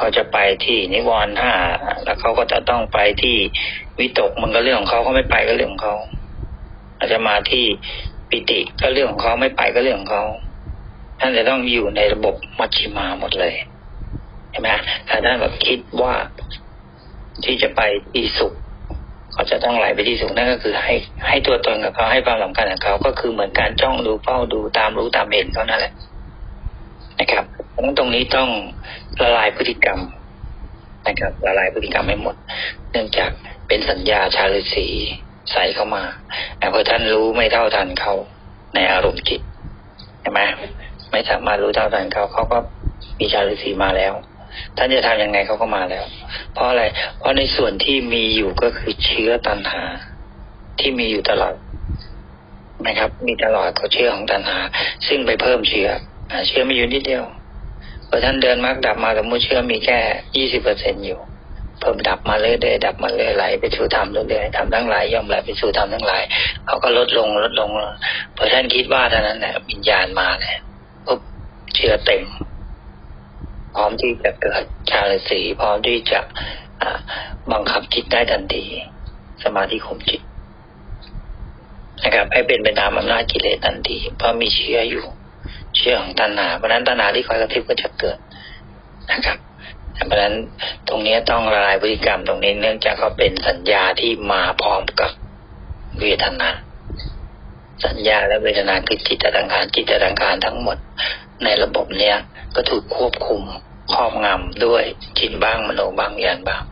เขาจะไปที่นิวรณ์ห้าแล้วเขาก็จะต้องไปที่วิตกมันก็เรื่องของเขาเขาไม่ไปก็เรื่องของเขาอาจจะมาที่ปิติก็เรื่องของเขาไม่ไปก็เรื่องของเขาท่านจะต้องอยู่ในระบบมัชชิมาหมดเลยเห็นไหมถ้าท่านแบบคิดว่าที่จะไปที่สุขเขาจะต้องไหลไปที่สุขนั่นก็คือ ให้ให้ตัวตนกับเขาให้ความสำคัญกับเขาก็คือเหมือนการจ้องดูเฝ้าดูตามรู้ตามเห็นเขานั่นแหละ นะครับเพราะฉะนั้นตรงนี้ต้องละลายพฤติกรรมนะครับละลายพฤติกรรมให้หมด เนื่องจากเป็นสัญญาชาลสีใส่เข้ามาแต่พอท่านรู้ไม่เท่าทันเขาในอารมณ์จิตใช่ไหมไม่สามารถรู้เท่าทันเขาเขาก็มีชาลสีมาแล้ว ท่านจะทำยังไงเขาก็มาแล้ว เพราะอะไร เพราะในส่วนที่มีอยู่ก็คือเชื้อตัณหา ที่มีอยู่ตลอดนะครับ มีตลอดก็เชื้อของตัณหา ซึ่งไปเพิ่มเชื้อ เชื้อมีอยู่นิดเดียวพอท่านเดินมรรคดับมาสมมติเชื้อมีแค่ยี่สิบเปอร์เซ็นอยู่ เพิ่มดับมาเรื่อยๆดับมาเรื่อยไหลไปสู่ธรรมเรื่อยๆธรรมทั้งหลายย่อมไหลไปสู่ธรรมทั้งหลายเขาก็ลดลงลดลงพอท่านคิดว่าเท่านั้นแหละวิญญาณมาเนี่ยปุ๊บเชื้อเต็ม พร้อมที่จะเกิดชาลสีพร้อมที่จะบังคับจิตได้ทันที สมาธิข่มจิตนะครับให้เป็นไปตามอำนาจกิเลสทันทีเพราะมีเชื้ออยู่ เชื้อของตัณหาเพราะนั้นตัณหาที่คอยกระพริบก็จะเกิดนะครับเพราะฉะนั้นตรงนี้ต้องละลายพฤติกรรมตรงนี้เนื่องจากเขาเป็นสัญญาที่มาพร้อมกับเวทนา สัญญาและเวทนาคือจิตตังขารจิตตังขารทั้งหมด ในระบบเนี้ยก็ถูกควบคุมครอบงำด้วยจิตบ้างมโนบ้างยานบ้าง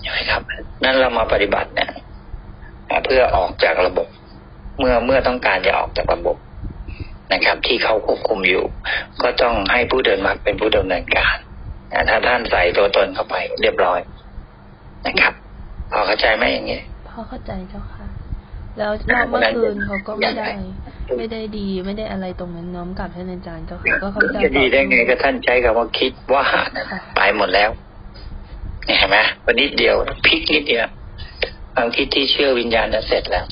ใช่ไหมครับ นั่นเรามาปฏิบัติเนี่ยเพื่อออกจากระบบ เมื่อเมื่อต้องการจะออกจากระบบ นะครับ ที่เขาควบคุมอยู่ ก็ต้องให้ผู้เดินมรรคเป็นผู้ดำเนินการอ่าถ้าท่านใส่ตัวตนเข้าไปเรียบร้อยนะครับ พอเข้าใจไหมอย่างเงี้ยพอเข้าใจเจ้าค่ะ แล้วรอบเมื่อคืนเขาก็ไม่ได้ ไม่ได้ดีไม่ได้อะไรตรงนั้นน้อมกลับท่านอาจารย์เจ้าค่ะก็เขาใจจะดีได้ไงก็ท่านใช้คำว่าคิดว่านะไปหมดแล้วเนี่ยเห็นไหมวันนิดเดียวพลิกนิดเดียวความคิดที่เชื่อวิญญาณจะเสร็จแล้ว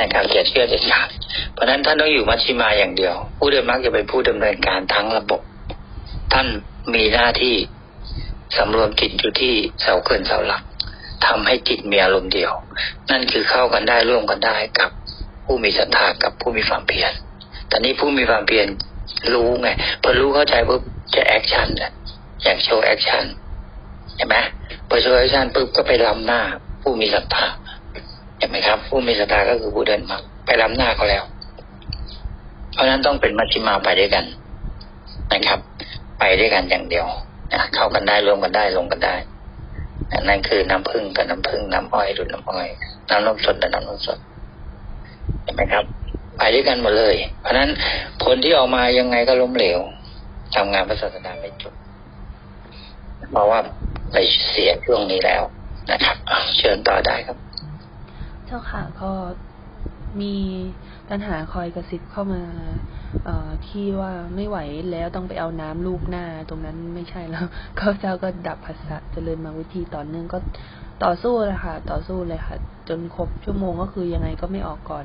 นะครับอย่าเชื่อเด็ดขาดเพราะนั้นท่านต้องอยู่มัชชิมาอย่างเดียว ผู้เดินมักจะเป็นผู้ดำเนินการทั้งระบบ ท่านมีหน้าที่สำรวมจิตอยู่ที่เสาเกินเสาหลักทำให้จิตมีอารมณ์เดียว นั่นคือเข้ากันได้ร่วมกันได้กับผู้มีศรัทธากับผู้มีความเพียรแต่นี้ผู้มีความเพียรรู้ไงพอรู้เข้าใจปุ๊บจะแอคชั่นแหละอยากโชว์แอคชั่นเห็นไหมพอโชว์แอคชั่นปุ๊บก็ไปล้ำหน้าผู้มีศรัทธา เห็นไหมครับ ผู้มีศรัทธาก็คือผู้เดินมาไปล้ำหน้าเขาแล้ว เพราะฉะนั้นต้องเป็นมัชฌิมาไปด้วยกันนะครับ ไปด้วยกันอย่างเดียวนะเข้ากันได้รวมกันได้ลงกันได้นะนั่นคือน้ำผึ้งกับน้ำผึ้งน้ำอ้อยดุดน้ำอ้อยน้ำนมสดกับน้ำนมสดเห็นไหมครับ ไปด้วยกันหมดเลย เพราะฉะนั้นผลที่ออกมายังไงก็ล้มเหลวทำงานพระศาสนาไม่จบเพราะว่าไปเสียช่วงนี้แล้วนะครับ เชิญต่อได้ครับ เจ้าค่ะก็มีปัญหาคอยกระซิบเข้ามาเออที่ว่าไม่ไหวแล้วต้องไปเอาน้ำลูกหน้า ตรงนั้นไม่ใช่แล้วเขาเจ้าก็ดับภาษะเจริญมาวิธีต่อเนื่องก็ต่อสู้เลยค่ะต่อสู้เลยค่ะ จนครบชั่วโมงก็คือยังไงก็ไม่ออกก่อน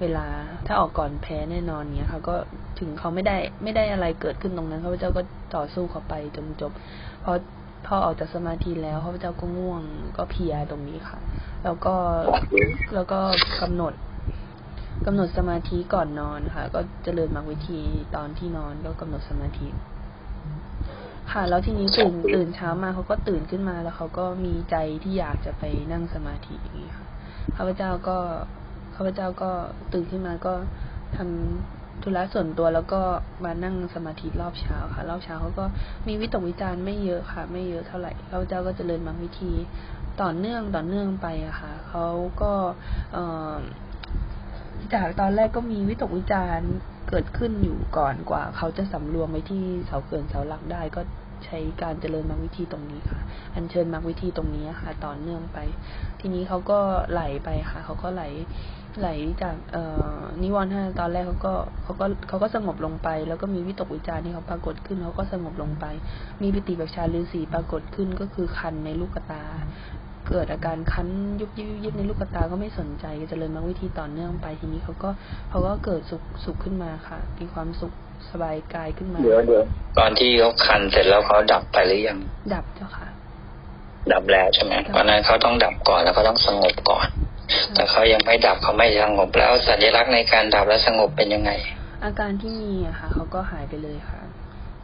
เวลา ถ้าออกก่อนแพ้แน่นอนเนี้ยค่ะก็ถึงเขาไม่ได้ไม่ได้อะไรเกิดขึ้นตรงนั้นเขาเจ้าก็ต่อสู้เขาไปจนจบพอ พอออกจากสมาธิแล้วเขาเจ้าก็ง่วงก็เพียตรงนี้ค่ะ แล้วก็แล้วก็กำหนดกำหนดสมาธิก่อนนอนค่ะ ก็เจริญมรรควิธีตอนที่นอนก็กำหนดสมาธิ ค่ะ แล้วทีนี้ตื่นตื่นเช้ามาเขาก็ตื่นขึ้นมาแล้วเขาก็มีใจที่อยากจะไปนั่งสมาธิอย่างนี้ค่ะข้าพเจ้าก็ข้าพเจ้าก็ตื่นขึ้นมาก็ทำ ธุระส่วนตัวแล้วก็มานั่งสมาธิรอบเช้าค่ะ รอบเช้าเขาก็มีวิตกวิจารณ์ไม่เยอะค่ะ ไม่เยอะเท่าไหร่ข้าเจ้าก็จเจริญมรรควิธีต่อเนื่องต่อเนื่องไปอะค่ะเขาก็เอจากตอนแรกก็มีวิตกวิจารณ์เกิดขึ้นอยู่ก่อนกว่า เขาจะสำรวมไว้ที่เสาเกินเสาหลักได้ก็ใช้การเจริญมรรควิธีตรงนี้ค่ะ อัญเชิญมรรควิธีตรงนี้ค่ะ ต่อเนื่องไป ทีนี้เขาก็ไหลไปค่ะ เขาก็ไหล ไหลจากเอ่อนิวรณ์ห้าตอนแรกเขาก็เขาก็เขาก็สงบลงไป แล้วก็มีวิตกวิจารณ์ที่เขาปรากฏขึ้นเขาก็สงบลงไป มีปิติแบบชาลือสีปรากฏขึ้นก็คือคันในลูกตา เกิดอาการคั้นยุบยิบยุบยิบในลูกตาก็ไม่สนใจเจริญมรรควิธีต่อเนื่องไปทีนี้เขาก็เขาก็เกิดสุขสุขขึ้นมาค่ะ มีความสุขสบายกายขึ้นมาเดี๋ยวเดี๋ยวตอนที่เขาคันเสร็จแล้วเขาดับไปหรือยัง ดับเจ้าค่ะ ดับแล้วใช่ไหมเพราะฉะนั้นเขาต้องดับก่อนแล้วเขาต้องสงบก่อน แต่เขายังไม่ดับเขาไม่สงบแล้วสัญลักษณ์ในการดับและสงบเป็นยังไง อาการที่มีอะค่ะเขาก็หายไปเลยค่ะ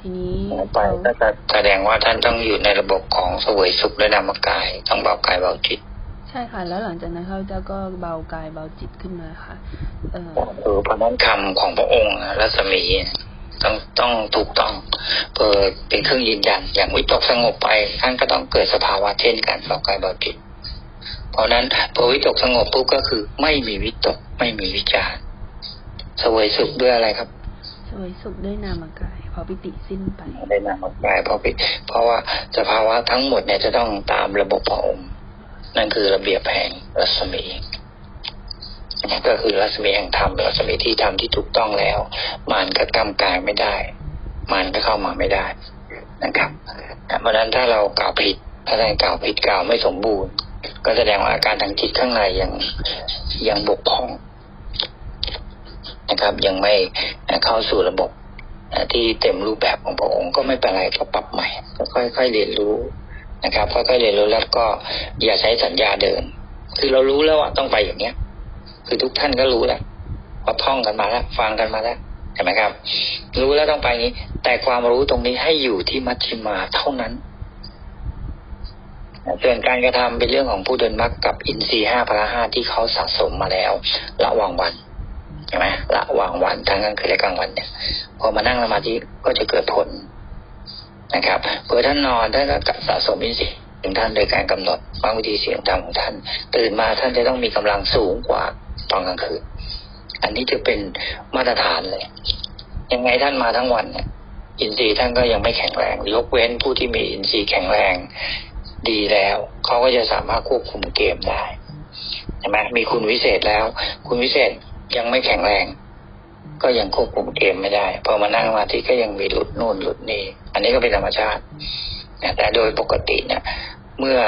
ทีนี้หายไปเขาก็จะแสดงว่าท่านต้องอยู่ในระบบของเสวยสุขและนามกายต้องเบากายเบาจิตใช่ค่ะ แล้วหลังจากนั้นเขาจะก็เบากายเบาจิตขึ้นมาค่ะ เออเออเพราะฉะนั้นคำของพระองค์อะรัศมีต้องต้องถูกต้องเปิดเป็นเครื่องยืนยัน อย่างวิตกสงบไปท่านก็ต้องเกิดสภาวะเช่นกันเบากายเบาจิต เพราะฉะนั้นพอวิตกสงบปุ๊บก็คือ ไม่มีวิตก ไม่มีวิจารณ์เสวยสุขด้วยอะไรครับสวยสุขด้วยนามกายพอปิติสิ้นไปได้นามกายเพราะปิเพราะว่าสภาวะทั้งหมดเนี่ยจะต้องตามระบบพระองค์นั่นคือระเบียบแห่งรัศมีก็คือรัศมีแห่งธรรมรัศมีที่ทำที่ถูกต้องแล้ว มันก็กำกายไม่ได้ มันก็เข้ามาไม่ได้นะครับเพราะฉะนั้นถ้าเรากล่าวผิด ถ้าเรากล่าวผิดกล่าวไม่สมบูรณ์ ก็แสดงว่าอาการทางจิตข้างในยังยังบกพร่องนะครับ ยังไม่เข้าสู่ระบบที่เต็มรูปแบบของพระองค์ก็ไม่เป็นไรก็ปรับใหม่ก็ค่อยๆเรียนรู้นะครับค่อยๆเรียนรู้แล้วก็อย่าใช้สัญญาเดินคือเรารู้แล้วว่าต้องไปอย่างเนี้ย คือทุกท่านก็รู้แล้วพอท่องกันมาแล้ว ฟังกันมาแล้วใช่ไหมครับ รู้แล้วต้องไปนี้ แต่ความรู้ตรงนี้ให้อยู่ที่มัชฌิมาเท่านั้น ส่วนการกระทำเป็นเรื่องของผู้เดินมรรคกับอินทรีย์ห้าพละห้าที่เขาสะสมมาแล้ว ระหว่างวันใช่ไหมระหว่างวันทั้งกลางคืนและกลางวันเนี่ยพอมานั่งสมาธิก็จะเกิดผลนะครับเพื่อท่านนอนท่านก็สะสมอินทรีย์ถึงท่านโดยการกำหนดบางวิธีเสียงธรรมของท่าน ตื่นมาท่านจะต้องมีกำลังสูงกว่าตอนกลางคืนอันนี้จะเป็นมาตรฐานเลย ยังไงท่านมาทั้งวันเนี่ยอินทรีย์ท่านก็ยังไม่แข็งแรง ยกเว้นผู้ที่มีอินทรีย์แข็งแรง ดีแล้ว เขาก็จะสามารถควบคุมเกมได้ใช่ไหมมีคุณวิเศษแล้ว คุณวิเศษยังไม่แข็งแรง ก็ยังควบคุมเกมไม่ได้พอมานั่งสมาธิก็ยังมีหลุดโน่นหลุดนี่อันนี้ก็เป็นธรรมชาติแต่โดยปกติเนี่ย เมื่อ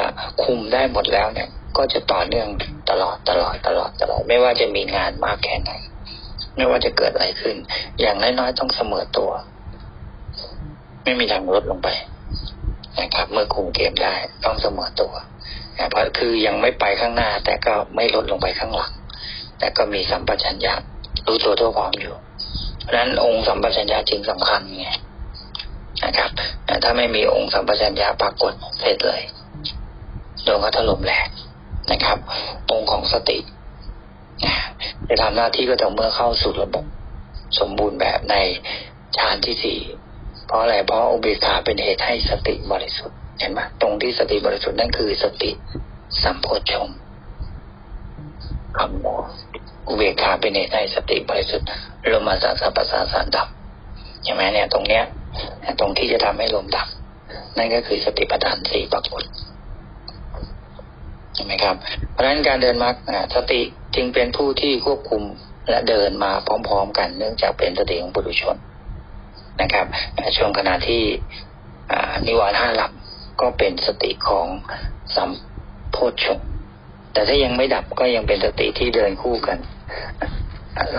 คุมได้หมดแล้วเนี่ย ก็จะต่อเนื่องตลอดตลอดตลอดตลอด ไม่ว่าจะมีงานมากแค่ไหนไม่ว่าจะเกิดอะไรขึ้น อย่างน้อยๆต้องเสมอตัว ไม่มีทางลดลงไป นะครับ เมื่อคุมเกมได้ต้องเสมอตัวนะเพราะคือยังไม่ไปข้างหน้า แต่ก็ไม่ลดลงไปข้างหลัง แต่ก็มีสัมปชัญญะรู้ตัวทั่วพร้อมอยู่ เพราะฉะนั้นองค์สัมปชัญญะจึงสำคัญไงนะครับถ้าไม่มีองค์สัมปชัญญะปรากฏเสร็จเลยโดนก็ถล่มแหลกนะครับ องค์ของสติจะทำหน้าที่ก็ต่อเมื่อเข้าสู่ระบบสมบูรณ์แบบในฌานที่สี่ เพราะอะไรเพราะอุเบกขาเป็นเหตุให้สติบริสุทธิ์เห็นไหมตรงที่สติบริสุทธิ์นั่นคือสติสัมโพชฌงค์คำบอกอุเบกขาเป็นเหตุให้สติบริสุทธิ์ลมมาสัสปัสสาสารดับใช่ไหมเนี่ยตรงเนี้ยตรงที่จะทำให้ลมดับ นั่นก็คือสติปัฏฐานสี่ปรากฏใช่ไหมครับ เพราะฉะนั้นการเดินมรรคสติจึงเป็นผู้ที่ควบคุมและเดินมาพร้อม ๆ กัน เนื่องจากเป็นสติของปุถุชน นะครับช่วงขณะที่นิวรณ์ห้าหลับก็เป็นสติของสัมโพชฌงแต่ถ้ายังไม่ดับก็ยังเป็นสติที่เดินคู่กัน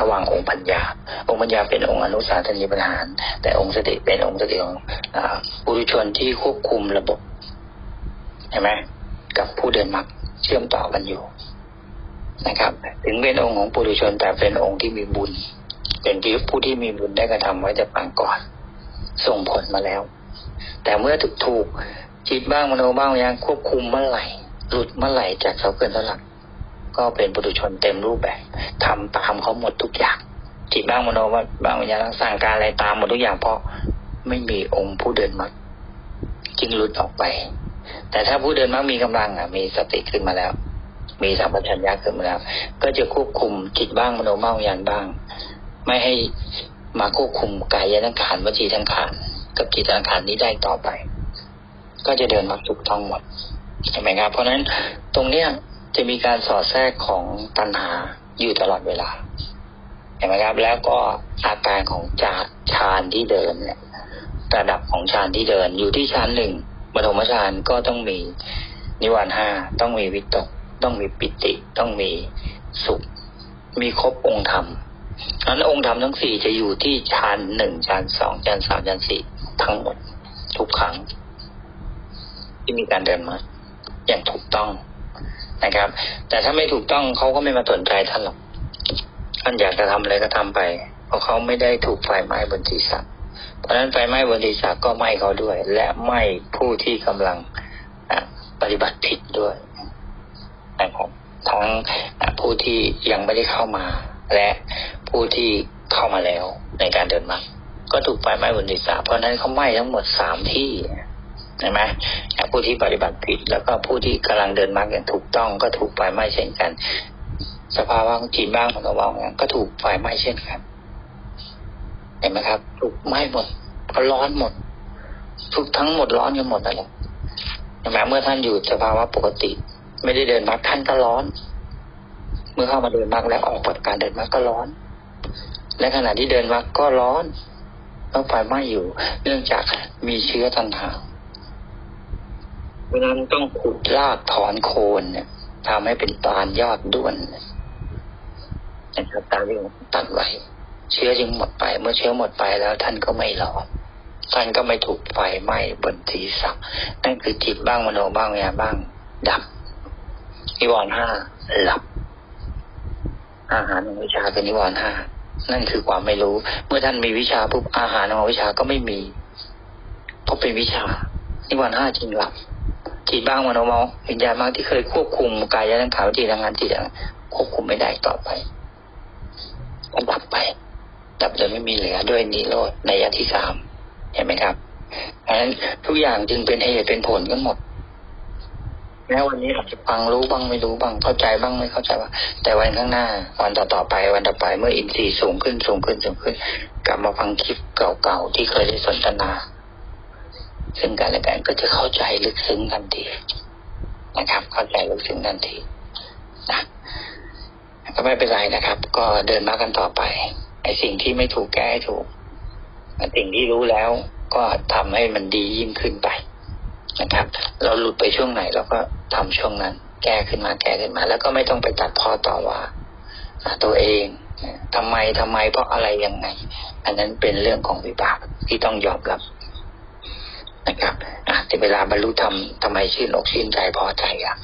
ระหว่างองค์ปัญญา องค์ปัญญาเป็นองค์อนุสาสนีปัญหาร แต่องค์สติเป็นองค์สติของปุถุชนที่ควบคุมระบบเห็นไหมกับผู้เดินมรรคเชื่อมต่อกันอยู่นะครับ ถึงเป็นองค์ของปุถุชนแต่เป็นองค์ที่มีบุญ เป็นผู้ที่มีบุญได้กระทำไว้แต่ปางก่อน ส่งผลมาแล้ว แต่เมื่อถูกถูกจิตบ้างมโนบ้างยังควบคุมเมื่อไหร่ หลุดเมื่อไหร่จากเสาเกินสลัก ก็เป็นปุถุชนเต็มรูปแบบทำตามเขาหมดทุกอย่าง จิตบ้างมโนบ้างวิญญาณสั่งการอะไรตามหมดทุกอย่างเพราะไม่มีองค์ผู้เดินมรรคจึงหลุดออกไป แต่ถ้าผู้เดินมรรคมีกำลังอะมีสติขึ้นมาแล้วมีสัมปชัญญะขึ้นมาแล้วก็จะควบคุมจิตบ้างมโนบ้างวิญญาณบ้าง ไม่ให้มาควบคุมกายทั้งขานวจีทั้งขานกับจิตทั้งขานนี้ได้ต่อไป ก็จะเดินมรรคถูกต้องหมดใช่ไหมครับ เพราะฉะนั้นตรงเนี้ยจะมีการสอดแทรกของตัณหาอยู่ตลอดเวลาเห็นไหมครับ แล้วก็อาการของจาฌานที่เดินเนี่ยระดับของฌานที่เดิน อยู่ที่ฌานหนึ่งปฐมฌานก็ต้องมีนิวรณ์ห้าต้องมีวิตก ต้องมีปิติ ต้องมีสุข มีครบองค์ธรรม นั้นองค์ธรรมทั้งสี่จะอยู่ที่ฌานหนึ่งฌานสองฌานสามฌานสี่ทั้งหมด ทุกครั้ง ที่มีการเดินมา อย่างถูกต้องนะครับ แต่ถ้าไม่ถูกต้องเขาก็ไม่มาสนใจท่านหรอกท่านอยากจะทำอะไรก็ทำไป เพราะเขาไม่ได้ถูกไฟไหม้บนศีรษะเพราะฉะนั้นไฟไหม้บนศีรษะก็ไหม้เขาด้วย และไหม้ผู้ที่กำลังปฏิบัติผิดด้วยนะครับทั้งผู้ที่ยังไม่ได้เข้ามา และ ผู้ที่เข้ามาแล้วในการเดินมาก็ถูกไฟไหม้บนศีรษะเพราะนั้นเขาไหม้ทั้งหมดสามที่ใช่ไหมผู้ที่ปฏิบัติผิด แล้วก็ผู้ที่กำลังเดินมาอย่างถูกต้องก็ถูกไฟไหม้เช่นกัน สภาวะจิตบ้างมันก็ว่างก็ถูกไฟไหม้เช่นกันเห็นไหมครับ ถูกไหม้หมดก็ร้อนหมด ทุกทั้งหมดร้อนกันหมดนั่นแหละใช่ไหมเมื่อท่านอยู่สภาวะปกติ ไม่ได้เดินมาท่านก็ร้อน เมื่อเข้ามาเดินมากแล้วออกจากการเดินมาก็ร้อน และขณะที่เดินมาก็ร้อนต้องไฟไหม้อยู่ เนื่องจากมีเชื้อตันหาเพราะนั้นต้องขุดรากถอนโคนเนี่ยทำให้เป็นตาลยอดด้วนนะครับตาเรื่ตัดไว้ เชื้อจึงหมดไป เมื่อเชื้อหมดไปแล้วท่านก็ไม่หลอนท่านก็ไม่ถูกไฟไหม้บนศีรษะนั่นคือจิตบ้างมโนบ้างวิญาบ้าง ดับนิวรณ์ห้าหลับ อาหารของวิชาเป็นนิวรณ์ห้า นั่นคือความไม่รู้ เมื่อท่านมีวิชาปุ๊บอาหารของวิชาก็ไม่มีเพราะเป็นวิชานิวรณ์ห้าจึงหลับจิตบ้างมโนมองวิญญาณบ้างที่เคยควบคุมกายและขาวจิตทางานจิตควบคุมไม่ได้ต่อไปก็ดับไป ดับโดยไม่มีเหลือด้วยนิโรธในยะที่สามเห็นไหมครับเพราะฉะนั้นทุกอย่างจึงเป็นเหตุเป็นผลกันหมด แม้วันนี้อาจจะฟังรู้บ้างไม่รู้บ้างเข้าใจบ้างไม่เข้าใจบ้างแต่วันข้างหน้า วันต่อๆไปวันต่อไปเมื่ออินทรีย์สูงขึ้นสูงขึ้นสูงขึ้น กลับมาฟังคลิปเก่าๆที่เคยได้สนทนา ซึ่งกันและกันก็จะเข้าใจลึกซึ้งทันทีนะครับ เข้าใจลึกซึ้งทันทีนะก็ไม่เป็นไรนะครับ ก็เดินมากันต่อไปไอ้สิ่งที่ไม่ถูกแก้ให้ถูกสิ่งที่รู้แล้วก็ทำให้มันดียิ่งขึ้นไปนะครับ เราหลุดไปช่วงไหนเราก็ ทำช่วงนั้น แก้ขึ้นมาแก้ขึ้นมา แล้วก็ไม่ต้องไปตัดพอต่อว่าตัวเองทำไมทำไมเพราะอะไรยังไง อันนั้นเป็นเรื่องของวิบากที่ต้องยอมรับนะครับอะแต่เวลาบรรลุธรรมทำไมชื่นอกชื่นใจพอใจอะ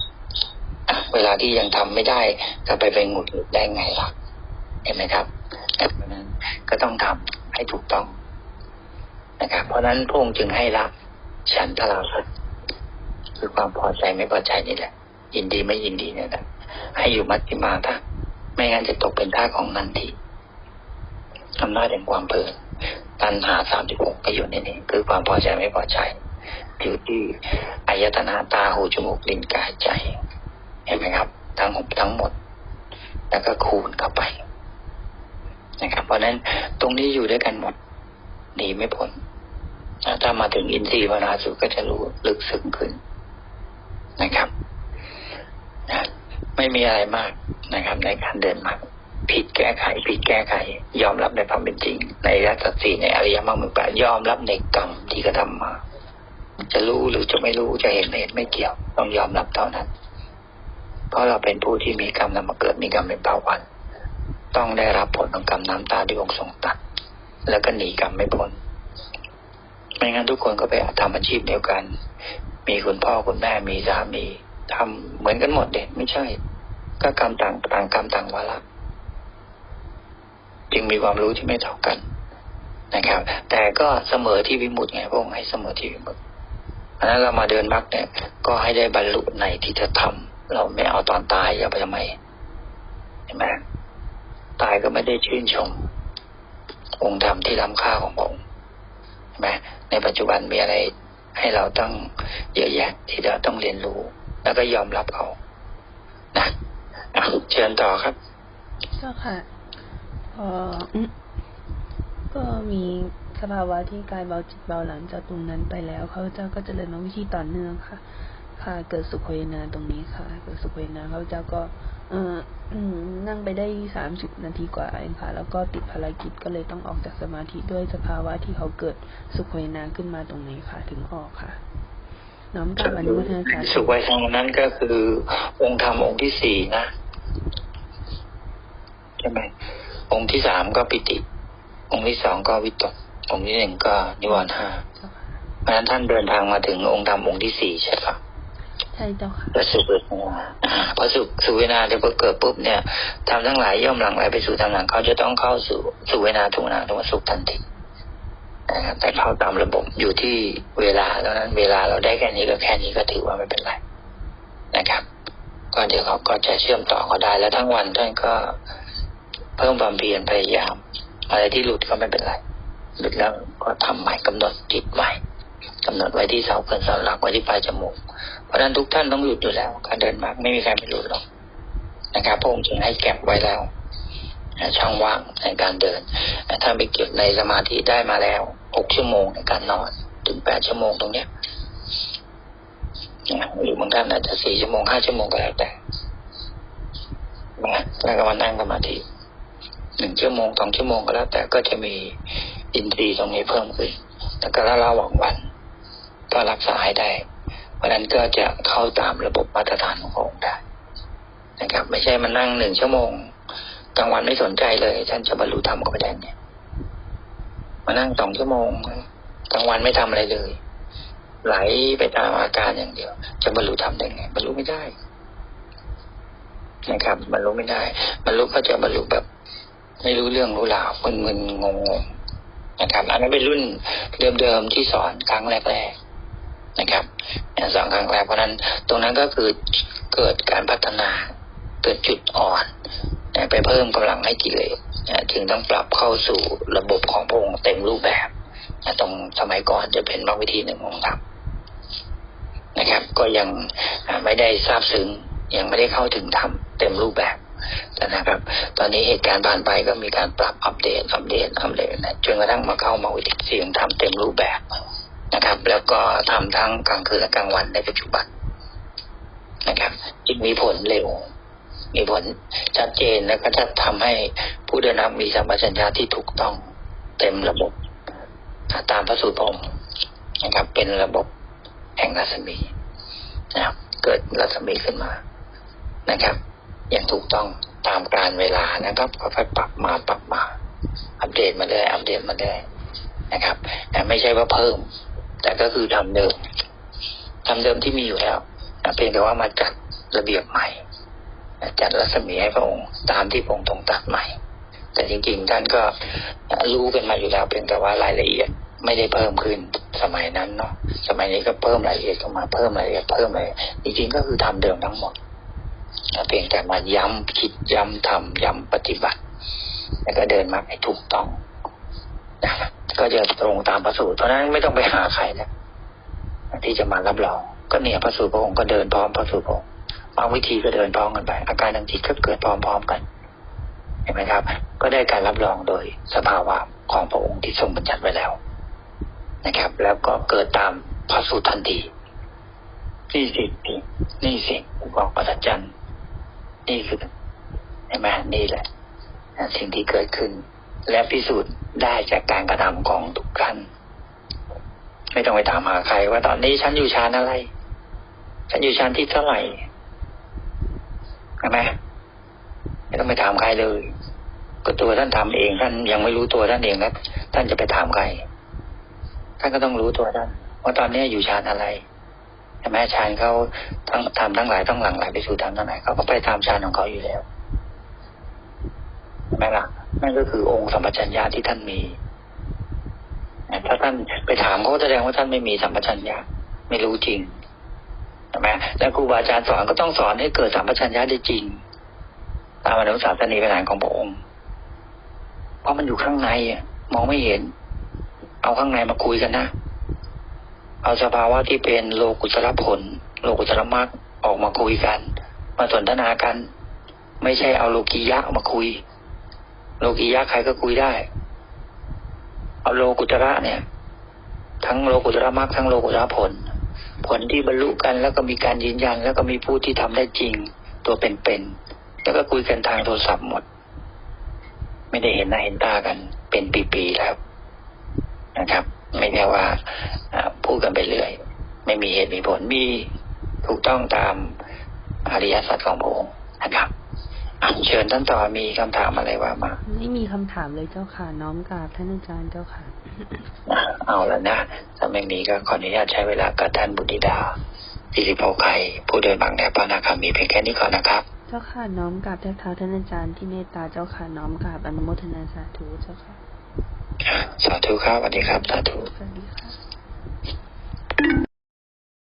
เวลาที่ยังทำไม่ได้ก็ไปไปหงุดหงิดได้ไงล่ะเห็นไหมครับเพราะนั้นก็ต้องทำให้ถูกต้องนะครับ เพราะนั้นพระองค์จึงให้รับฉันทราสั คือความพอใจไม่พอใจนี่แหละ ยินดีไม่ยินดีเนี่ยนะให้อยู่มัชฌิมาท่าไม่งั้นจะตกเป็นท่าของนันทีอำนาจแห่งความเพลินตัณหาสามสิบหกก็อยู่ในนี้คือความพอใจไม่พอใจอยู่ที่อายตนะตาหูจมูกลิ้นกายใจ เห็นไหมครับ ทั้งหมดทั้งหมด แล้วก็คูณเข้าไป นะครับ เพราะนั้นตรงนี้อยู่ด้วยกันหมดหนีไม่พ้นถ้ามาถึงอินทรีย์ภาวนาสุก็จะรู้ลึกซึ้งขึ้น นะครับนะไม่มีอะไรมากนะครับ ในการเดินมาผิดแก้ไขผิดแก้ไข ยอมรับในความเป็นจริง ในรัตสีในอริยมรรคมึงแปดยอมรับในกรรมที่กระทามา จะรู้หรือจะไม่รู้จะเห็นไม่เห็นไม่เกี่ยว ต้องยอมรับเท่านั้น เพราะเราเป็นผู้ที่มีกรรมนำมาเกิดมีกรรมเป็นเผ่าพันธุ์ต้องได้รับผลของกรรมน้ำตาที่องค์ทรงตัด แล้วก็หนีกรรมไม่พ้นไม่งั้นทุกคนก็ไปทำอาชีพเดียวกัน มีคุณพ่อคุณแม่มีสามีทำเหมือนกันหมดเด็กไม่ใช่ ก็กรรมต่างต่างกรรมต่างวาระจึงมีความรู้ที่ไม่เท่ากันนะครับ แต่ก็เสมอที่วิมุตไงพระองค์ให้เสมอที่วิมุตเพราะนั้นเรามาเดินมรรคเนี่ย ก็ให้ได้บรรลุในที่จะทำเราไม่เอาตอนตายอย่าไปทำไมเห็นไหมตายก็ไม่ได้ชื่นชม องค์ธรรมที่ล้ำค่าของพระองค์ใช่ไหมในปัจจุบันมีอะไร ให้เราต้องเยอะแยะที่เราต้องเรียนรู้ แล้วก็ยอมรับเอานะเชิญต่อครับก็ค่ะพอก็มีสภาวะที่กายเบาจิตเบาหลังจากตรงนั้นไปแล้วเขาเจ้าก็จะเริญวิธีต่อเนื่องค่ะ ค่ะ เกิดสุขเวนาตรงนี้ค่ะ เกิดสุขเวนาเขาเจ้าก็ นั่งไปได้สามสิบนาทีกว่าเองค่ะ แล้วก็ติดภารกิจก็เลยต้องออกจากสมาธิด้วยสภาวะที่เขาเกิดสุขเวนาขึ้นมาตรงนี้ค่ะ ถึงออกค่ะ น้อมกราบอนุโมทนาสาธุสุขไว้ทางนั้นก็คือ องค์ธรรมองค์ที่สี่นะใช่ไหมองค์ที่สามก็ปิติ องค์ที่สองก็วิตก องค์ที่หนึ่งก็นิวรณ์ห้าเจ้าค่ะเพราะฉะนั้นท่านเดินทางมาถึงองค์ธรรมองค์ที่สี่ใช่ปะ ใช่เจ้าค่ะก็สุขเวทนาพอสุขสุเวนาเดี๋ยวพอเกิดปุ๊บเนี่ยทำทั้งหลายย่อมหลั่งไหลไปสู่ทางหลังเขาจะต้องเข้าสู่สุเวนาทุกนาทุกสุขทันทีนะครับแต่เข้าตามระบบอยู่ที่เวลาเท่านั้น เวลาเราได้แค่นี้ก็แค่นี้ก็ถือว่าไม่เป็นไรนะครับ ก็เดี๋ยวเขาก็จะเชื่อมต่อเขาได้แล้วทั้งวันท่านก็เพิ่มความเพียรพยายาม อะไรที่หลุดก็ไม่เป็นไรหลุดแล้วก็ทำใหม่กำหนดจิตใหม่ กำหนดไว้ที่เสาเกินเสาหลักไว้ที่ปลายจมูก เพราะฉะนั้นทุกท่านต้องหลุดอยู่แล้ว การเดินมากไม่มีใครไม่หลุดหรอกนะครับพระองค์จึงให้แก็บไว้แล้วช่องว่างในการเดินถ้าไปเก็บในสมาธิได้มาแล้วหกชั่วโมงในการนอนถึงแปดชั่วโมงตรงเนี้ยหรือบางท่านอาจจะสี่ชั่วโมงห้าชั่วโมงก็แล้วแต่นะแล้วก็มานั่งสมาธิหนึ่งชั่วโมงสองชั่วโมงก็แล้วแต่ก็จะมีอินทรีย์ตรงนี้เพิ่มขึ้นแล้วก็ระหว่างวัน ก็รักษาให้ได้ เพราะนั้นก็จะเข้าตามระบบมาตรฐานของพระองค์ได้นะครับ ไม่ใช่มานั่งหนึ่งชั่วโมงกลางวันไม่สนใจเลย ท่านจะบรรลุธรรมก็ไม่ได้เนี่ยมานั่งสองชั่วโมงกลางวันไม่ทำอะไรเลย ไหลไปตามอาการอย่างเดียว จะบรรลุธรรมได้ไงบรรลุไม่ได้นะครับบรรลุไม่ได้บรรลุก็จะบรรลุแบบ ไม่รู้เรื่องรู้ราวมึนๆงงๆนะครับ อันนั้นเป็นรุ่นเดิมๆที่สอนครั้งแรกๆ นะครับอย่างสองครั้งแรกเพราะนั้นตรงนั้นก็คือเกิดการพัฒนาเกิดจุดอ่อนไปเพิ่มกำลังให้กิเลสจึงต้องปรับเข้าสู่ระบบของพระองค์เต็มรูปแบบตรงสมัยก่อนจะเป็นบางวิธีหนึ่งของธรรมนะครับ ก็ยังไม่ได้ทราบซึ้งยังไม่ได้เข้าถึงธรรมเต็มรูปแบบนะครับ ตอนนี้เหตุการณ์ผ่านไปก็มีการปรับอัปเดตอัปเดตอัปเดตนะจนกระทั่งมาเข้ามาวิธีเสียงธรรมเต็มรูปแบบ นะครับ แล้วก็ทำทั้งกลางคืนและกลางวันในปัจจุบันนะครับจึงมีผลเร็ว มีผลชัดเจนแล้วก็จะทำให้ผู้เดินนับมีสัมปชัญญะที่ถูกต้องเต็มระบบตามพระสูตรพรหมนะครับ เป็นระบบแห่งรัศมีนะครับ เกิดรัศมีขึ้นมานะครับ อย่างถูกต้องตามการเวลานะครับค่อยๆปรับมาปรับมา อัปเดตมาเลยอัปเดตมาเลยนะครับแต่ไม่ใช่ว่าเพิ่ม แต่ก็คือทำเดิมทำเดิมที่มีอยู่แล้วเพียงแต่ว่ามาจัดระเบียบใหม่ จัดรัศมีให้พระองค์ตามที่พระองค์ทรงตัดใหม่ แต่จริงๆท่านก็รู้กันมาอยู่แล้วเพียงแต่ว่ารายละเอียดไม่ได้เพิ่มขึ้นสมัยนั้นเนาะสมัยนี้ก็เพิ่มรายละเอียดเข้ามาเพิ่มรายละเอียดเพิ่มรายละเอียดจริงๆก็คือทำเดิมทั้งหมดเพียงแต่มาย้ำคิดย้ำทำย้ำปฏิบัติ แล้วก็เดินมาให้ถูกต้องนะครับ ก็จะตรงตามพระสูตรเพราะนั้นไม่ต้องไปหาใครแล้วที่จะมารับรองก็เนี่ยพระสูตรพระองค์ก็เดินพร้อมพระสูตรพระองค์บางวิธีก็เดินพร้อมกันไป อาการทางจิตก็เกิดพร้อมๆกันเห็นไหมครับ ก็ได้การรับรองโดยสภาวะของพระองค์ที่ทรงบัญญัติไว้แล้ว นะครับ แล้วก็เกิดตามพระสูตรทันทีนี่สินี่สิบอกประจันนี่คือเห็นไหมนี่แหละสิ่งที่เกิดขึ้น และพิสูจน์ ได้จากการกระทำของทุกท่านไม่ต้องไปถามหาใคร ว่าตอนนี้ฉันอยู่ชั้นอะไร ฉันอยู่ชั้นที่เท่าไหร่ใช่ไหมไม่ต้องไปถามใครเลย ก็ตัวท่านทำเอง ท่านยังไม่รู้ตัวท่านเองแล้วท่านจะไปถามใคร ท่านก็ต้องรู้ตัวท่านว่าตอนนี้อยู่ชั้นอะไรใช่ไหมชั้นเขาทั้งทำทั้งหลายต้องหลังหลายไปสู่ทางทั้งไหนเขาก็ไปตามชั้นของเขาอยู่แล้วใช่ไหมล่ะ นั่นก็คือองค์สัมปชัญญะที่ท่านมีถ้าท่านไปถามเขาแสดงว่าท่านไม่มีสัมปชัญญะไม่รู้จริงใช่ไหมแล้วครูบาอาจารย์สอนก็ต้องสอนให้เกิดสัมปชัญญะได้จริง ตามอนุสาสนีขนานของพระองค์ เพราะมันอยู่ข้างในอมองไม่เห็น เอาข้างในมาคุยกันนะเอาสภาวะที่เป็นโลกุตรผล โลกุตรมรรคออกมาคุยกัน มาสนทนากัน ไม่ใช่เอาโลกียะมาคุย โลกียะใครก็คุยได้ เอาโลกุตระเนี่ย ทั้งโลกุตระมรรคทั้งโลกุตระผล ผลที่บรรลุกันแล้วก็มีการยืนยัน แล้วก็มีผู้ที่ทำได้จริง ตัวเป็นๆแล้วก็คุยกันทางโทรศัพท์หมด ไม่ได้เห็นหน้าเห็นตากัน เป็นปีๆแล้วนะครับ ไม่ใช่ว่าพูดกันไปเรื่อยไม่มีเหตุมีผลมีถูกต้องตามอริยสัจของพระองค์นะครับ เชิญท่านต่อมีคำถามอะไรว่ามา ไม่มีคำถามเลยเจ้าค่ะ น้อมกราบท่านอาจารย์เจ้าค่ะอะเอาแล้วนะถ้าไม่มีก็ขออนุญาตใช้เวลากับท่านบุตรธิดาสิริโภไข่ผู้เดินบางแนวปานาคามีเพียงแค่นี้ก่อนนะครับ เจ้าค่ะน้อมกราบแทบเท้าท่านอาจารย์ที่เมตตาเจ้าค่ะน้อมกราบอนุโมทนาสาธุเจ้าค่ะอะสาธุครับสวัสดีครับสาธุสวัสดี